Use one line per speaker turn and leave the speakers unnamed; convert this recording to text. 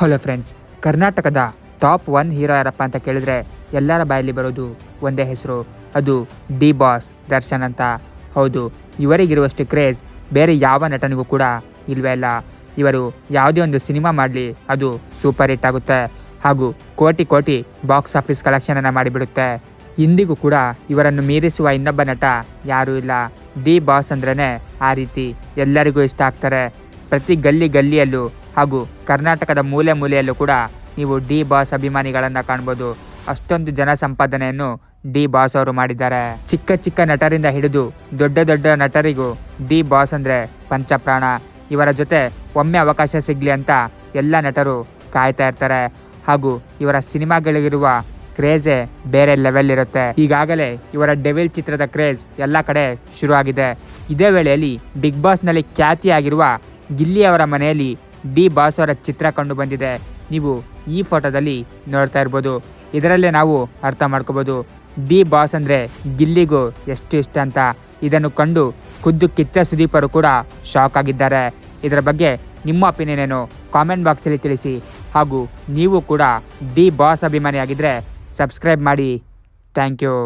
Hello friends, ಕರ್ನಾಟಕದ top one hero ಯಾರಪ್ಪ ಅಂತ ಕೇಳಿದ್ರೆ ಎಲ್ಲರ ಬಾಯಲ್ಲಿ ಬರೋದು ಒಂದೇ ಹೆಸರು. ಅದು ಡಿ ಬಾಸ್ ದರ್ಶನ್ ಅಂತ. ಹೌದು, ಇವರಿಗಿರುವಷ್ಟು ಕ್ರೇಜ್ ಬೇರೆ ಯಾವ ನಟನಿಗೂ ಕೂಡ ಇಲ್ವೇ ಇಲ್ಲ. ಇವರು ಯಾವುದೇ ಒಂದು ಸಿನಿಮಾ ಮಾಡಲಿ ಅದು ಸೂಪರ್ ಹಿಟ್ ಆಗುತ್ತೆ. ಹಾಗೂ ಕೋಟಿ ಕೋಟಿ ಬಾಕ್ಸ್ ಆಫೀಸ್ ಕಲೆಕ್ಷನನ್ನು ಮಾಡಿಬಿಡುತ್ತೆ. ಇಂದಿಗೂ ಕೂಡ ಇವರನ್ನು ಮೀರಿಸುವ ಇನ್ನೊಬ್ಬ ನಟ ಯಾರೂ ಇಲ್ಲ. ಡಿ ಬಾಸ್ ಅಂದ್ರೇ ಆ ರೀತಿ ಎಲ್ಲರಿಗೂ ಇಷ್ಟ ಆಗ್ತಾರೆ. ಪ್ರತಿ ಗಲ್ಲಿ ಗಲ್ಲಿಯಲ್ಲೂ ಹಾಗೂ ಕರ್ನಾಟಕದ ಮೂಲೆ ಮೂಲೆಯಲ್ಲೂ ಕೂಡ ನೀವು ಡಿ ಬಾಸ್ ಅಭಿಮಾನಿಗಳನ್ನು ಕಾಣ್ಬೋದು. ಅಷ್ಟೊಂದು ಜನ ಸಂಪಾದನೆಯನ್ನು ಡಿ ಬಾಸ್ ಅವರು ಮಾಡಿದ್ದಾರೆ. ಚಿಕ್ಕ ಚಿಕ್ಕ ನಟರಿಂದ ಹಿಡಿದು ದೊಡ್ಡ ದೊಡ್ಡ ನಟರಿಗೂ ಡಿ ಬಾಸ್ ಅಂದರೆ ಪಂಚಪ್ರಾಣ. ಇವರ ಜೊತೆ ಒಮ್ಮೆ ಅವಕಾಶ ಸಿಗಲಿ ಅಂತ ಎಲ್ಲ ನಟರು ಕಾಯ್ತಾ ಇರ್ತಾರೆ. ಹಾಗೂ ಇವರ ಸಿನಿಮಾಗಳಿಗಿರುವ ಕ್ರೇಜೆ ಬೇರೆ ಲೆವೆಲ್ ಇರುತ್ತೆ. ಈಗಾಗಲೇ ಇವರ ಡೆವಿಲ್ ಚಿತ್ರದ ಕ್ರೇಜ್ ಎಲ್ಲ ಕಡೆ ಶುರುವಾಗಿದೆ. ಇದೇ ವೇಳೆಯಲ್ಲಿ ಬಿಗ್ ಬಾಸ್ನಲ್ಲಿ ಖ್ಯಾತಿಯಾಗಿರುವ ಗಿಲ್ಲಿ ಅವರ ಮನೆಯಲ್ಲಿ ಡಿ ಬಾಸ್ ಅವರ ಚಿತ್ರ ಕಂಡು ಬಂದಿದೆ. ನೀವು ಈ ಫೋಟೋದಲ್ಲಿ ನೋಡ್ತಾ ಇರ್ಬೋದು. ಇದರಲ್ಲೇ ನಾವು ಅರ್ಥ ಮಾಡ್ಕೋಬೋದು. ಡಿ ಬಾಸ್ ಅಂದರೆ ಗಿಲ್ಲಿಗೂ ಎಷ್ಟು ಇಷ್ಟ ಅಂತ. ಇದನ್ನು ಕಂಡು ಖುದ್ದು ಕಿಚ್ಚ ಸುದೀಪರು ಕೂಡ ಶಾಕ್ ಆಗಿದ್ದಾರೆ. ಇದರ ಬಗ್ಗೆ ನಿಮ್ಮ ಒಪಿನಿಯನ್ ಏನು? ಕಾಮೆಂಟ್ ಬಾಕ್ಸಲ್ಲಿ ತಿಳಿಸಿ. ಹಾಗೂ ನೀವು ಕೂಡ ಡಿ ಬಾಸ್ ಅಭಿಮಾನಿಯಾಗಿದ್ದರೆ ಸಬ್ಸ್ಕ್ರೈಬ್ ಮಾಡಿ. Thank you.